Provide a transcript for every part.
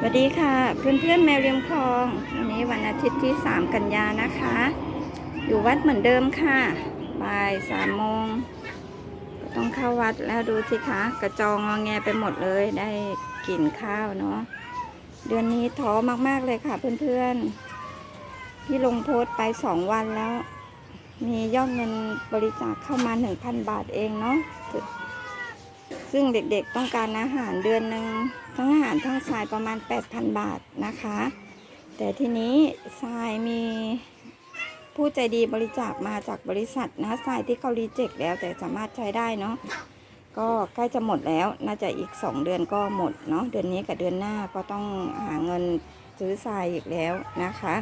สวัสดีค่ะ เพื่อนเพื่อนๆแมวเรียมคลองวันนี้วันอาทิตย์ที่ 3 กันยานะคะ อยู่วัดเหมือนเดิมค่ะบ่ายสามโมงก็ต้องเข้าวัดแล้วดูสิคะ กระจองงอแงไปหมดเลยได้กลิ่นข้าวเนาะเดือนนี้ท้อมากๆเลยค่ะเพื่อนๆที่ลงโพสต์ไป2วันแล้ว มียอดเงินบริจาคเข้ามา1,000บาทเองเนาะ ซึ่งเด็กๆต้องการอาหารเดือนหนึ่งทั้งอาหารทั้งทรายประมาณ 8,000 บาทนะคะ แต่ทีนี้ทรายมีผู้ใจดีบริจาคมาจากบริษัทนะทรายที่เขารีเจ็คแล้วแต่สามารถใช้ได้เนาะก็ใกล้จะหมดแล้วน่าจะอีก 2 เดือนก็หมดเนาะเดือนนี้กับเดือนหน้าก็ต้องหาเงินซื้อทรายอีกแล้วนะคะ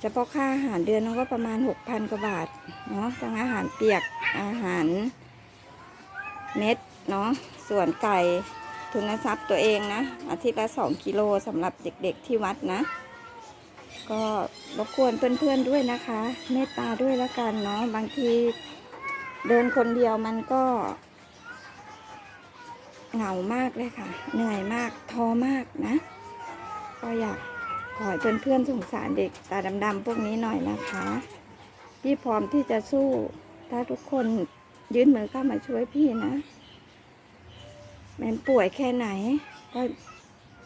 เฉพาะค่าอาหารเดือนนึงก็ประมาณ 6,000กว่าบาทเนาะทั้งอาหารเปียกอาหารเม็ด เนาะส่วนไก่ทุนทรัพย์ตัวเองนะ อาทิตย์ละสองกิโลสำหรับเด็กๆที่วัดนะ ก็รบกวนเพื่อนๆด้วยนะคะ เมตตาด้วยแล้วกันเนาะบางทีเดินคนเดียวมันก็เหงามากเลยค่ะ เหนื่อยมากท้อมากนะ ก็อยากขอให้เพื่อนๆสงสารเด็กตาดำๆพวกนี้หน่อยนะคะพี่พร้อมที่จะสู้ถ้าทุกคนยื่นมือเข้ามาช่วยพี่นะ แม้ป่วยแค่ไหน ก็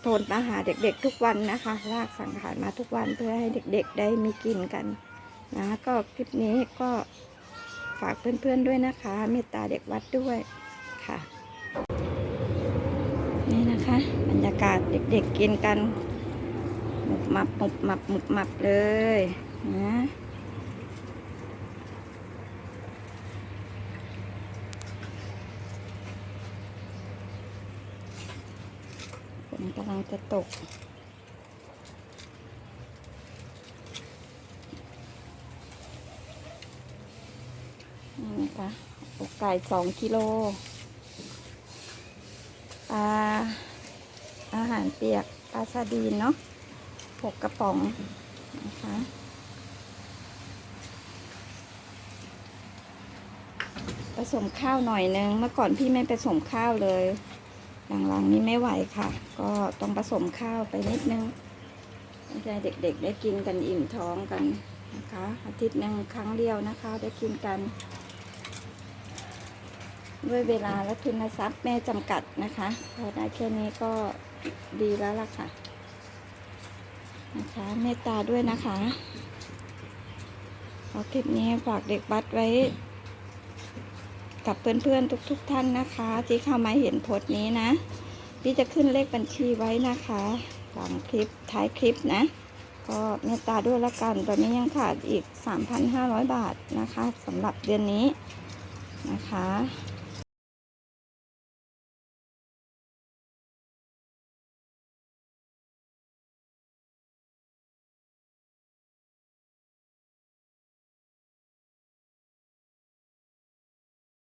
ทนมาหาเด็กๆทุกวันนะคะ ลากสังขารมาทุกวันเพื่อให้เด็กๆได้มีกินกันนะก็คลิปนี้ก็ฝากเพื่อนๆด้วยนะคะ เมตตาเด็กวัดด้วยค่ะ นี่นะคะ บรรยากาศเด็กๆกินกันหมุบมับหมุบมับหมุบมับเลยนะ กำลังจะตก นี่นะคะอกไก่สองกิโลปลาอาหารเปียกปลาซาดีนเนาะหกกระป๋องนะคะผสมข้าวหน่อยนึง เมื่อก่อนพี่ไม่ผสมข้าวเลย หลังๆนี้ไม่ไหวค่ะ ก็ต้องผสมข้าวไปนิดนึงให้เด็กๆ ได้กินกันอิ่มท้องกันนะคะ อาทิตย์หนึ่งครั้งเดียวนะคะ ได้กินกัน ด้วยเวลาและทุนทรัพย์แม่จำกัดนะคะพอได้แค่นี้ก็ดีแล้วล่ะค่ะ นะคะเมตตาด้วยนะคะขอคลิปนี้ฝากเด็กบัดไว้ กับเพื่อนๆทุกๆทท่านนะคะที่เข้ามาเห็นโพสต์นี้นะพี่จะขึ้นเลขบัญชีไว้นะคะหลังคลิปท้ายคลิปนะ ก็เมตตาด้วยละกัน ตอนนี้ยังขาดอีก 3,500 บาทนะคะสำหรับเดือนนี้นะคะ